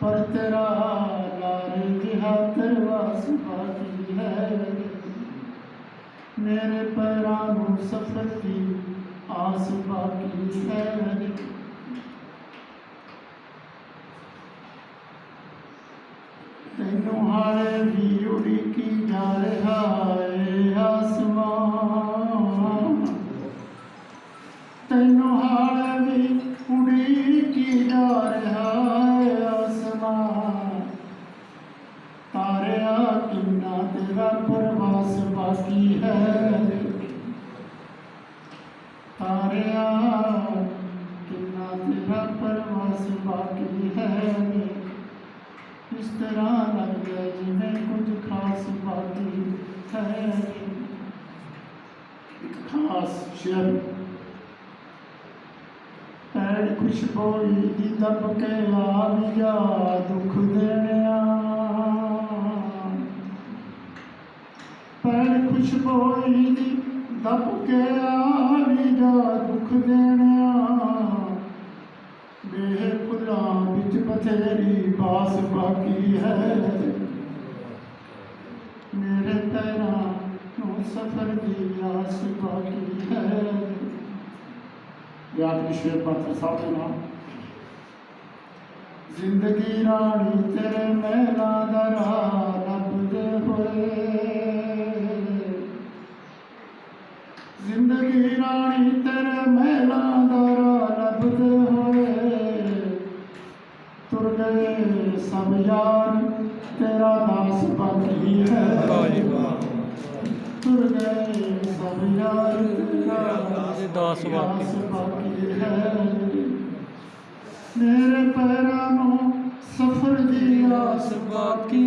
पर तेरा नारंगी हाथ सुबह है। मेरे पैरानों सफ़र की आस बाकी है। तेनों हारे भी ਤੇਰਾ ਬਾਕੀ ਹੈ। ਤਾਰਿਆ, ਕਿੰਨਾ ਤੇਰਾ ਪ੍ਰਵਾਸ ਬਾਕੀ ਹੈ। ਇਸ ਤਰ੍ਹਾਂ ਲੱਗਦਾ ਜਿਵੇਂ ਕੁਝ ਖਾਸ ਬਾਕੀ ਹੈ। ਇੱਕ ਖਾਸ ਸ਼ੇਰ ਪੈੜ ਖੁਸ਼ਬੋਈ ਦੀ ਦਬ ਕੇ ਆ ਵੀ ਜਾ ਦੁੱਖ ਦੇਣਿਆ ਪੈੜ ਖੁਸ਼ਬੋਈ ਦੱਬ ਕੇ ਆ ਵੀ ਜਾ ਦੁੱਖ ਦੇਣਿਆ। ਮੇਰੇ ਫੁੱਲਾਂ ਵਿੱਚ ਬਥੇਰੀ ਬਾਸ ਬਾਕੀ ਹੈ। ਮੇਰੇ ਪੈਰਾਂ ਨੂੰ ਸਫਰ ਦੀ ਆਸ ਬਾਕੀ ਹੈ। ਯਾਦ ਵਿਸ਼ੇ ਪੱਤਰ ਸਾਹਿਬ ਦੇ ਨਾਮ ਜ਼ਿੰਦਗੀ ਰਾਣੀ ਤੇਰੇ ਮਹਿਲਾਂ ਦਾ ਰਾਹ गुजार तेरा दास पत्री है। तुर गए सब यार दास पत्री है। मेरे पैरा नो सफ़र की आस बाकी